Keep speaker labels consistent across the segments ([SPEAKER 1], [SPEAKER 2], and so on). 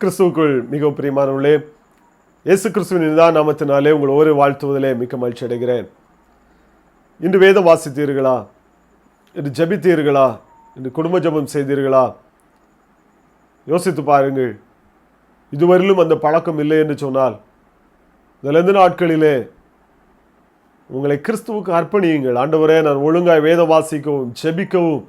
[SPEAKER 1] கிறிஸ்துவுக்குள் மிகவும் பிரியமானவர்களே இயேசு கிறிஸ்துவின் நிதான நாமத்தினாலே உங்கள் ஒவ்வொரு வாழ்த்துவதிலே மிக்க மகிழ்ச்சி அடைகிறேன். இன்று வேதம் வாசித்தீர்களா? இன்று ஜெபித்தீர்களா? இன்று குடும்ப ஜெபம் செய்தீர்களா? யோசித்து பாருங்கள். இதுவரையிலும் அந்த பழக்கம் இல்லை என்று சொன்னால் இந்த நாட்களிலே உங்களை கிறிஸ்துவுக்கு அர்ப்பணியுங்கள். ஆண்டவரே நான் ஒழுங்காய் வேதம் வாசிக்கவும் ஜெபிக்கவும்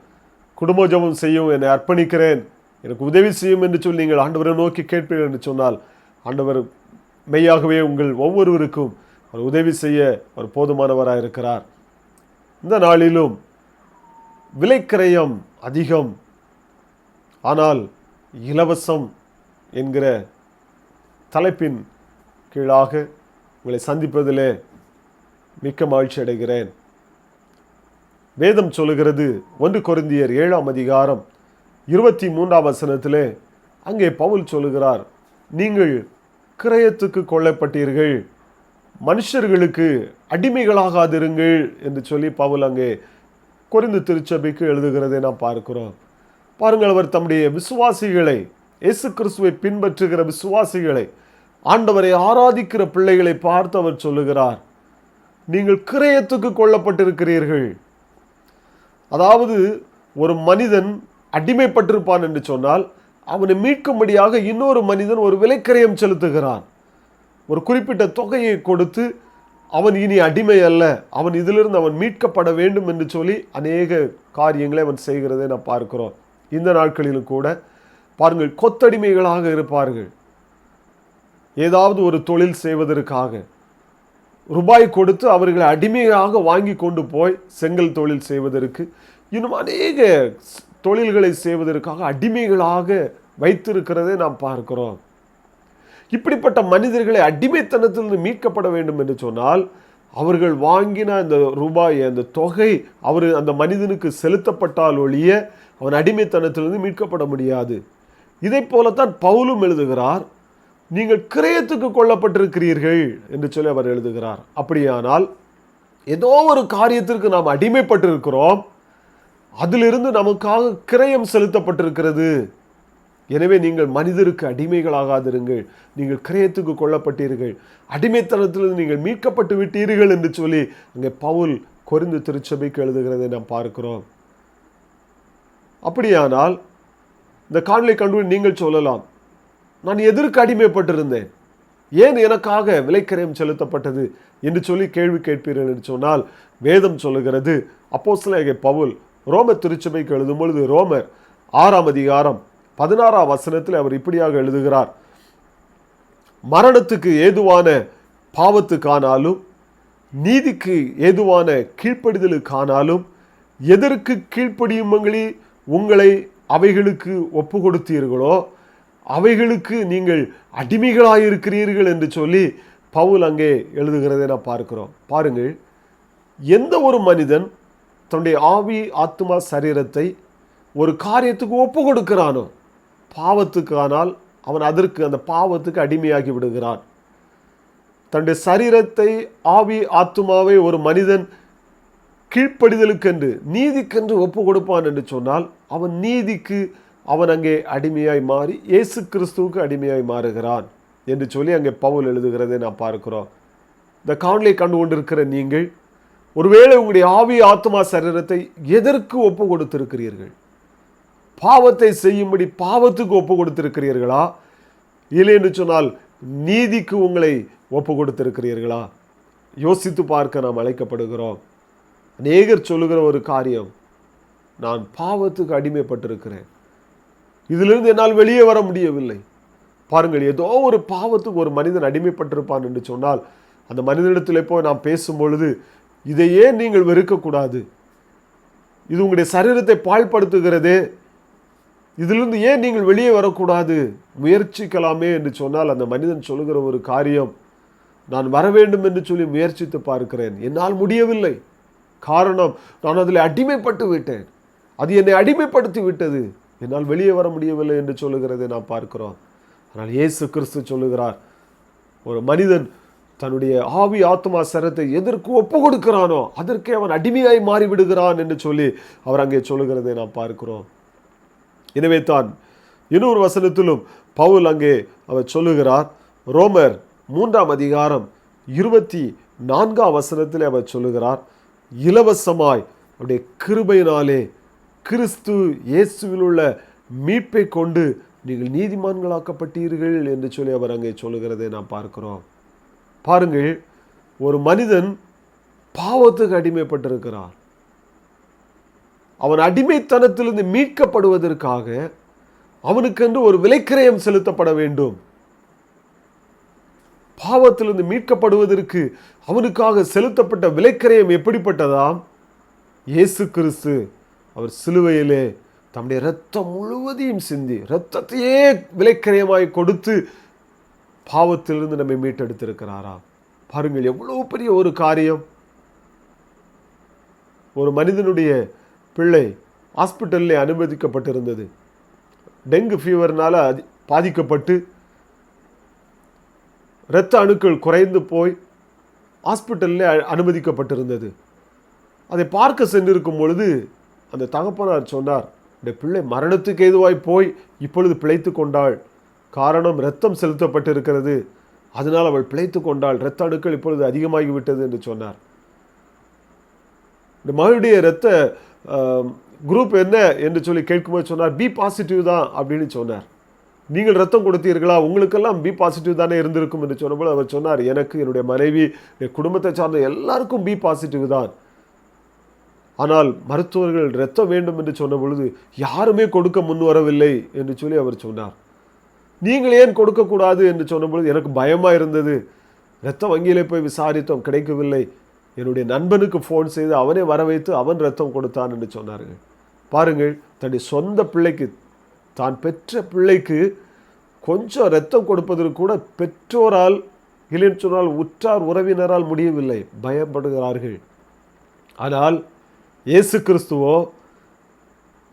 [SPEAKER 1] குடும்ப ஜெபம் செய்யவும் என்னை அர்ப்பணிக்கிறேன். எனக்கு உதவி செய்யும் என்று சொல்லி நீங்கள் ஆண்டவரை நோக்கி கேட்பீர்கள் என்று சொன்னால் ஆண்டவர் மெய்யாகவே உங்கள் ஒவ்வொருவருக்கும் அவர் உதவி செய்ய அவர் போதுமானவராக இருக்கிறார். இந்த நாளிலும் விலைக்கிரயம் அதிகம். ஆனால் இலவசம் என்கிற தலைப்பின் கீழாக உங்களை சந்திப்பதிலே மிக்க மகிழ்ச்சி அடைகிறேன். வேதம் சொல்லுகிறது ஒன்று கொரிந்தியர் ஏழாம் அதிகாரம் இருபத்தி மூன்றாம் வசனத்திலே அங்கே பவுல் சொல்லுகிறார் நீங்கள் கிரயத்துக்கு கொல்லப்பட்டீர்கள். மனுஷர்களுக்கு அடிமைகளாகாதிருங்கள் என்று சொல்லி பவுல் அங்கே குறைந்து திருச்சபைக்கு எழுதுகிறதை நாம் பார்க்கிறோம். பாருங்கள் அவர் தம்முடைய விசுவாசிகளை இயேசு கிறிஸ்துவை பின்பற்றுகிற விசுவாசிகளை ஆண்டவரை ஆராதிக்கிற பிள்ளைகளை பார்த்து அவர் சொல்லுகிறார் நீங்கள் கிரயத்துக்கு கொல்லப்பட்டிருக்கிறீர்கள். அதாவது ஒரு மனிதன் அடிமைப்பட்டிருப்பான் என்று சொன்னால் அவனை மீட்கும்படியாக இன்னொரு மனிதன் ஒரு விலைக்கரையம் செலுத்துகிறான். ஒரு குறிப்பிட்ட தொகையை கொடுத்து அவன் இனி அடிமை அல்ல அவன் இதிலிருந்து அவன் மீட்கப்பட வேண்டும் என்று சொல்லி அநேக காரியங்களை அவன் செய்கிறதை நான் பார்க்கிறோம். இந்த நாட்களிலும் கூட பாருங்கள் கொத்தடிமைகளாக இருப்பார்கள். ஏதாவது ஒரு தொழில் செய்வதற்காக ரூபாய் கொடுத்து அவர்களை அடிமையாக வாங்கி கொண்டு போய் செங்கல் தொழில் செய்வதற்கு இன்னும் அநேக தொழில்களை செய்வதற்காக அடிமைகளாக வைத்திருக்கிறதை நாம் பார்க்கிறோம். இப்படிப்பட்ட மனிதர்களை அடிமைத்தனத்திலிருந்து மீட்கப்பட வேண்டும் என்று சொன்னால் அவர்கள் வாங்கின அந்த ரூபாய் அந்த தொகை அவர் அந்த மனிதனுக்கு செலுத்தப்பட்டால் ஒழிய அவன் அடிமைத்தனத்திலிருந்து மீட்கப்பட முடியாது. இதை போலத்தான் பவுலும் எழுதுகிறார் நீங்கள் கிரயத்துக்கு கொல்லப்பட்டிருக்கிறீர்கள் என்று சொல்லி அவர் எழுதுகிறார். அப்படியானால் ஏதோ ஒரு காரியத்திற்கு நாம் அடிமைப்பட்டிருக்கிறோம் அதிலிருந்து நமக்காக கிரயம் செலுத்தப்பட்டிருக்கிறது. எனவே நீங்கள் மனிதருக்கு அடிமைகளாகாதிருங்கள். நீங்கள் கிரயத்துக்கு கொல்லப்பட்டீர்கள். அடிமைத்தனத்திலிருந்து நீங்கள் மீட்கப்பட்டு விட்டீர்கள் என்று சொல்லி அங்கே பவுல் கொரிந்து திருச்சபைக்கு எழுதுகிறதை நாம் பார்க்கிறோம். அப்படியானால் இந்த காணொலி கண்டு நீங்கள் சொல்லலாம் நான் எதற்கு அடிமைப்பட்டிருந்தேன்? ஏன் எனக்காக விலைக்கிரயம் செலுத்தப்பட்டது? என்று சொல்லி கேள்வி கேட்பீர்கள் என்று சொன்னால் வேதம் சொல்லுகிறது. அப்போஸ்தலனாகிய பவுல் ரோம திருச்சபைக்கு எழுதும் பொழுது ரோமர் ஆறாம் அதிகாரம் பதினாறாம் வசனத்தில் அவர் இப்படியாக எழுதுகிறார். மரணத்துக்கு ஏதுவான பாவத்துக்கானாலும் நீதிக்கு ஏதுவான கீழ்ப்படிதலுக்கானாலும் எதற்கு கீழ்ப்படியுமங்களி உங்களை அவைகளுக்கு ஒப்பு கொடுத்தீர்களோ அவைகளுக்கு நீங்கள் அடிமைகளாயிருக்கிறீர்கள் என்று சொல்லி பவுல் அங்கே எழுதுகிறதை நான் பார்க்கிறோம். பாருங்கள் எந்த ஒரு மனிதன் தன்னுடைய ஆவி ஆத்மா சரீரத்தை ஒரு காரியத்துக்கு ஒப்பு கொடுக்கிறானோ பாவத்துக்கானால் அவன் அதற்கு அந்த பாவத்துக்கு அடிமையாகி விடுகிறான். தன்னுடைய சரீரத்தை ஆவி ஆத்துமாவை ஒரு மனிதன் கீழ்ப்படிதலுக்கென்று நீதிக்கென்று ஒப்பு கொடுப்பான் என்று சொன்னால் அவன் நீதிக்கு அவன் அங்கே அடிமையாய் மாறி இயேசு கிறிஸ்துவுக்கு அடிமையாய் மாறுகிறான் என்று சொல்லி அங்கே பவுல் எழுதுகிறதை நாம் பார்க்கிறோம். இந்த காணொலியை கண்டு கொண்டிருக்கிற நீங்கள் ஒருவேளை உங்களுடைய ஆவி ஆத்மா சரீரத்தை எதற்கு ஒப்பு கொடுத்திருக்கிறீர்கள்? பாவத்தை செய்யும்படி பாவத்துக்கு ஒப்பு கொடுத்திருக்கிறீர்களா? இல்லை என்று சொன்னால் நீதிக்கு உங்களை ஒப்பு கொடுத்திருக்கிறீர்களா? யோசித்து பார்க்க நாம் அழைக்கப்படுகிறோம். அநேகர் சொல்லுகிற ஒரு காரியம் நான் பாவத்துக்கு அடிமைப்பட்டிருக்கிறேன். இதிலிருந்து என்னால் வெளியே வர முடியவில்லை. பாருங்கள் ஏதோ ஒரு பாவத்துக்கு ஒரு மனிதன் அடிமைப்பட்டிருப்பான் என்று சொன்னால் அந்த மனிதனிடத்தில் போய் நாம் பேசும் பொழுது இதையே நீங்கள் வெறுக்கக்கூடாது. இது உங்களுடைய சரீரத்தை பாழ்படுத்துகிறது. இதிலிருந்து ஏன் நீங்கள் வெளியே வரக்கூடாது? முயற்சிக்கலாமே என்று சொன்னால் அந்த மனிதன் சொல்லுகிற ஒரு காரியம் நான் வர வேண்டும் என்று சொல்லி முயற்சித்து பார்க்கிறேன். என்னால் முடியவில்லை. காரணம் நான் அதில் அடிமைப்பட்டு விட்டேன். அது என்னை அடிமைப்படுத்தி விட்டது. என்னால் வெளியே வர முடியவில்லை என்று சொல்லுகிறதை நாம் பார்க்கிறோம். ஆனால் இயேசு கிறிஸ்து சொல்லுகிறார் ஒரு மனிதன் தன்னுடைய ஆவி ஆத்மா சரத்தை எதற்கு ஒப்பு கொடுக்கிறானோ அதற்கே அவன் அடிமையாய் மாறிவிடுகிறான் என்று சொல்லி அவர் அங்கே சொல்லுகிறதை நாம் பார்க்கிறோம். எனவே தான் இன்னொரு வசனத்திலும் பவுல் அங்கே அவர் சொல்லுகிறார். ரோமர் மூன்றாம் அதிகாரம் இருபத்தி நான்காம் வசனத்தில் அவர் சொல்லுகிறார். இலவசமாய் அவருடைய கிருபையினாலே கிறிஸ்து இயேசுவில் உள்ள மீட்பை கொண்டு நீங்கள் நீதிமான்களாக்கப்பட்டீர்கள் என்று சொல்லி அவர் அங்கே சொல்லுகிறதை நாம் பார்க்கிறோம். பாருங்கள் ஒரு மனிதன் பாவத்துக்கு அடிமைப்பட்டிருக்கிறார் அவன் அடிமைத்தனத்திலிருந்து மீட்கப்படுவதற்காக அவனுக்கென்று ஒரு விலைக்கிரயம் செலுத்தப்பட வேண்டும். பாவத்திலிருந்து மீட்கப்படுவதற்கு அவனுக்காக செலுத்தப்பட்ட விலைக்கிரயம் எப்படிப்பட்டதாம் இயேசு கிறிஸ்து அவர் சிலுவையிலே தம்முடைய ரத்தம் முழுவதையும் சிந்தி இரத்தத்தையே விலைக்கிரயமாய் கொடுத்து பாவத்திலிருந்து நம்மை மீட்டெடுத்திருக்கிறாராம் பாருங்கள் எவ்வளோ பெரிய ஒரு காரியம். ஒரு மனிதனுடைய பிள்ளை ஹாஸ்பிட்டலில் அனுமதிக்கப்பட்டிருந்தது. டெங்கு ஃபீவர்னால் அதி- பாதிக்கப்பட்டு இரத்த அணுக்கள் குறைந்து போய் ஹாஸ்பிட்டலில் அனுமதிக்கப்பட்டிருந்தது. அதை பார்க்க சென்றிருக்கும் பொழுது அந்த தகப்பனார் சொன்னார் இந்த பிள்ளை மரணத்துக்கு ஏதுவாய் போய் இப்பொழுது பிழைத்து கொண்டாள். காரணம் இரத்தம் செலுத்தப்பட்டிருக்கிறது. அதனால் அவள் பிழைத்து கொண்டாள். இரத்த அணுக்கள் இப்பொழுது அதிகமாகிவிட்டது என்று சொன்னார். இந்த மகளுடைய இரத்த குரூப் என்ன என்று சொல்லி கேட்கும்போது சொன்னார் பி பாசிட்டிவ் தான் அப்படின்னு சொன்னார். நீங்கள் ரத்தம் கொடுத்தீர்களா? உங்களுக்கெல்லாம் பி பாசிட்டிவ் தானே இருந்திருக்கும் என்று சொன்னபோது அவர் சொன்னார் எனக்கு என்னுடைய மனைவி என் குடும்பத்தை சார்ந்த எல்லாருக்கும் பி பாசிட்டிவ் தான். ஆனால் மருத்துவர்கள் ரத்தம் வேண்டும் என்று சொன்ன பொழுது யாருமே கொடுக்க முன் வரவில்லை என்று சொல்லி அவர் சொன்னார். நீங்கள் ஏன் கொடுக்கக்கூடாது என்று சொன்னபொழுது எனக்கு பயமாக இருந்தது. இரத்த வங்கியிலே போய் விசாரித்தோம் கிடைக்கவில்லை. என்னுடைய நண்பனுக்கு ஃபோன் செய்து அவனே வர வைத்து அவன் ரத்தம் கொடுத்தான் என்று சொன்னார்கள். பாருங்கள் தன்னுடைய சொந்த பிள்ளைக்கு தான் பெற்ற பிள்ளைக்கு கொஞ்சம் ரத்தம் கொடுப்பதற்கு கூட பெற்றோரால் இல்லைன்னு சொன்னால் உற்றார் உறவினரால் முடியவில்லை. பயப்படுகிறார்கள். ஆனால் இயேசு கிறிஸ்துவோ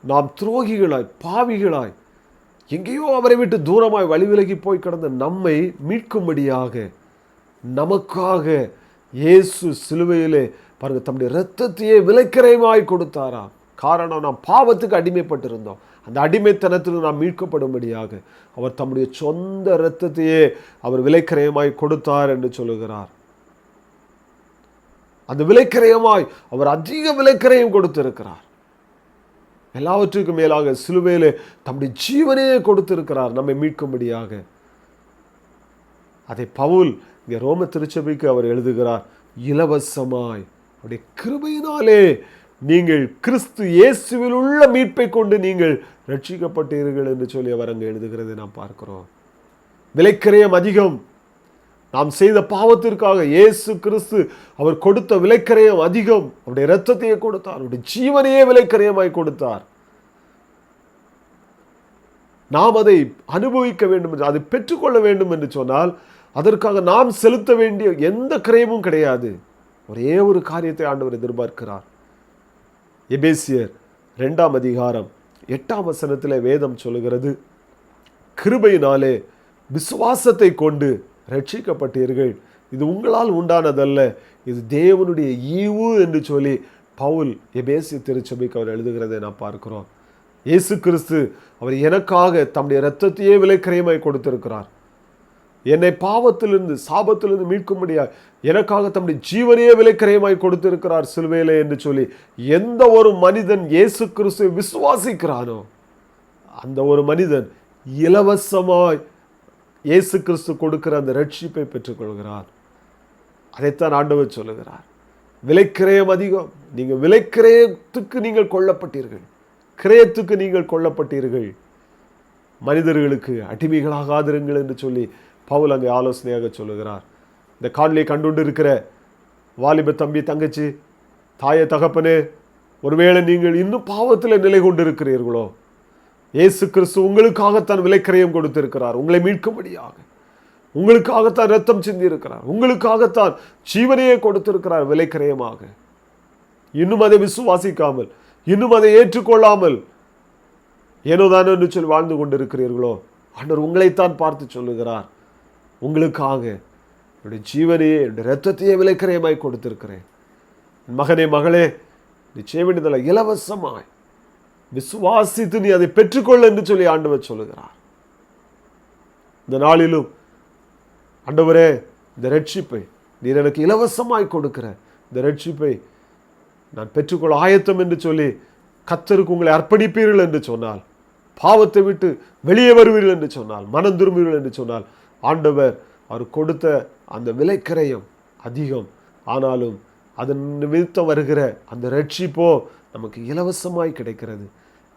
[SPEAKER 1] நாம் துரோகிகளாய் பாவிகளாய் எங்கேயோ அவரை விட்டு தூரமாய் வழி விலகி போய் கிடந்த நம்மை மீட்கும்படியாக நமக்காக இயேசு சிலுவையிலே பாருங்க தம்முடைய இரத்தத்தையே விலைக்கிரயமாய் கொடுத்தாராம் காரணம் நாம் பாவத்துக்கு அடிமைப்பட்டிருந்தோம். அந்த அடிமைத்தனத்தில் நாம் மீட்கப்படும்படியாக அவர் தம்முடைய சொந்த இரத்தத்தையே அவர் விலைக்கிரயமாய் கொடுத்தார் என்று சொல்லுகிறார். அந்த விலைக்கிரயமாய் அவர் அதிக விலைக்கிரயம் கொடுத்திருக்கிறார். எல்லாவற்றுக்கும் மேலாக சிலுவையிலே தம்முடைய ஜீவனையே கொடுத்திருக்கிறார் நம்மை மீட்கும்படியாக. அதை பவுல் இங்கே ரோம திருச்சபைக்கு அவர் எழுதுகிறார் இலவசமாய் அவருடைய கிருபையினாலே நீங்கள் கிறிஸ்து இயேசுவில் உள்ள மீட்பை கொண்டு நீங்கள் ரட்சிக்கப்பட்டீர்கள் என்று சொல்லி அவர் அங்கே எழுதுகிறதை நாம் பார்க்கிறோம். விலைக்கிரயம் அதிகம். நாம் செய்த பாவத்திற்காக இயேசு கிறிஸ்து அவர் கொடுத்த விலைக்கரையம் அதிகம். அவருடைய இரத்தத்தையே கொடுத்தார். அவருடைய ஜீவனையே விலைக்கரையமாய் கொடுத்தார். நாம் அதை அனுபவிக்க வேண்டும் என்று அதை பெற்றுக்கொள்ள வேண்டும் என்று சொன்னால் அதற்காக நாம் செலுத்த வேண்டிய எந்த கிரயமும் கிடையாது. ஒரே ஒரு காரியத்தை ஆண்டவர் எதிர்பார்க்கிறார். எபேசியர் ரெண்டாம் அதிகாரம் எட்டாம் வசனத்தில் வேதம் சொல்லுகிறது கிருபையினாலே விசுவாசத்தை கொண்டு ரட்சிக்கப்பட்டீர்கள். இது உங்களால் உண்டானதல்ல. இது தேவனுடைய ஈவு என்று சொல்லி பவுல் எபேசிய திருச்சபைக்கு அவர் எழுதுகிறதை நாம் பார்க்கிறோம். இயேசு கிறிஸ்து அவர் எனக்காக தம்முடைய இரத்தத்தையே விலைக்கிரயமாய் கொடுத்திருக்கிறார். என்னை பாவத்திலிருந்து சாபத்திலிருந்து மீட்கும்படியா எனக்காக தம்முடைய ஜீவனையே விலைக்கிரயமாய் கொடுத்திருக்கிறார் சிலுவையிலே என்று சொல்லி எந்த ஒரு மனிதன் இயேசு கிறிஸ்துவை விசுவாசிக்கிறானோ அந்த ஒரு மனிதன் இலவசமாய் இயேசு கிறிஸ்து கொடுக்கிற அந்த ரட்சிப்பை பெற்றுக்கொள்கிறார். அதைத்தான் ஆண்டவர் சொல்லுகிறார். விலைக்கிரயம் அதிகம். நீங்கள் விலைக்கிரயத்துக்கு நீங்கள் கொல்லப்பட்டீர்கள். கிரயத்துக்கு நீங்கள் கொல்லப்பட்டீர்கள். மனிதர்களுக்கு அடிமைகளாகாதிருங்கள் என்று சொல்லி பவுல் அங்கே ஆலோசனையாக சொல்லுகிறார். இந்த காணொலியை கண்டுண்டு இருக்கிற வாலிப தம்பி தங்கச்சி தாய தகப்பனே ஒருவேளை நீங்கள் இன்னும் பாவத்தில் நிலை கொண்டிருக்கிறீர்களோ இயேசு கிறிஸ்து உங்களுக்காகத்தான் விலைக்கிரயம் கொடுத்திருக்கிறார். உங்களை மீட்கும்படியாக. உங்களுக்காகத்தான் ரத்தம் சிந்தி இருக்கிறார் உங்களுக்காகத்தான் ஜீவனையே கொடுத்திருக்கிறார் விலைக்கிரயமாக. இன்னும் அதை விசுவாசிக்காமல் இன்னும் அதை ஏற்றுக்கொள்ளாமல் ஏனோதானோ என்று சொல்லி வாழ்ந்து கொண்டிருக்கிறீர்களோ? ஆண்டவர் உங்களைத்தான் பார்த்து சொல்லுகிறார். உங்களுக்காக என்னுடைய ஜீவனையே என்னுடைய ரத்தத்தையே விலைக்கிரயமாய் கொடுத்திருக்கிறேன். மகனே மகளே நீ செய்ய வேண்டியதில்லை இலவசமாய். விசுவாசித்து நீ அதை பெற்றுக்கொள்ள என்று சொல்லி ஆண்டவர் சொல்லுகிறார். இந்த நாளிலும் ஆண்டவரே இந்த ரட்சிப்பை நீர் எனக்கு இலவசமாய் கொடுக்கிற இந்த ரட்சிப்பை நான் பெற்றுக்கொள்ள ஆயத்தம் என்று சொல்லி கத்தருக்கு உங்களை அர்ப்பணிப்பீர்கள் என்று சொன்னால் பாவத்தை விட்டு வெளியே வருவீர்கள் என்று சொன்னால் மனம் திரும்புவீர்கள் என்று சொன்னால் ஆண்டவர் அவர் கொடுத்த அந்த விலைக்கரையும் அதிகம். ஆனாலும் அதன் நிமித்தம் வருகிற அந்த ரட்சிப்போ நமக்கு இலவசமாய் கிடைக்கிறது.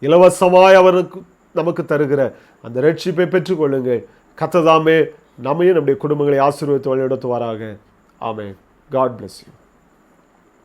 [SPEAKER 1] இலவசமாய் அவருக்கு நமக்கு தருகிற அந்த ரட்சிப்பை பெற்றுக்கொள்ளுங்கள் கத்ததாமே நம்மையும் நம்முடைய குடும்பங்களை ஆசீர்வதித்து வழிநடத்துவாராக. ஆமே காட் பிளஸ் யூ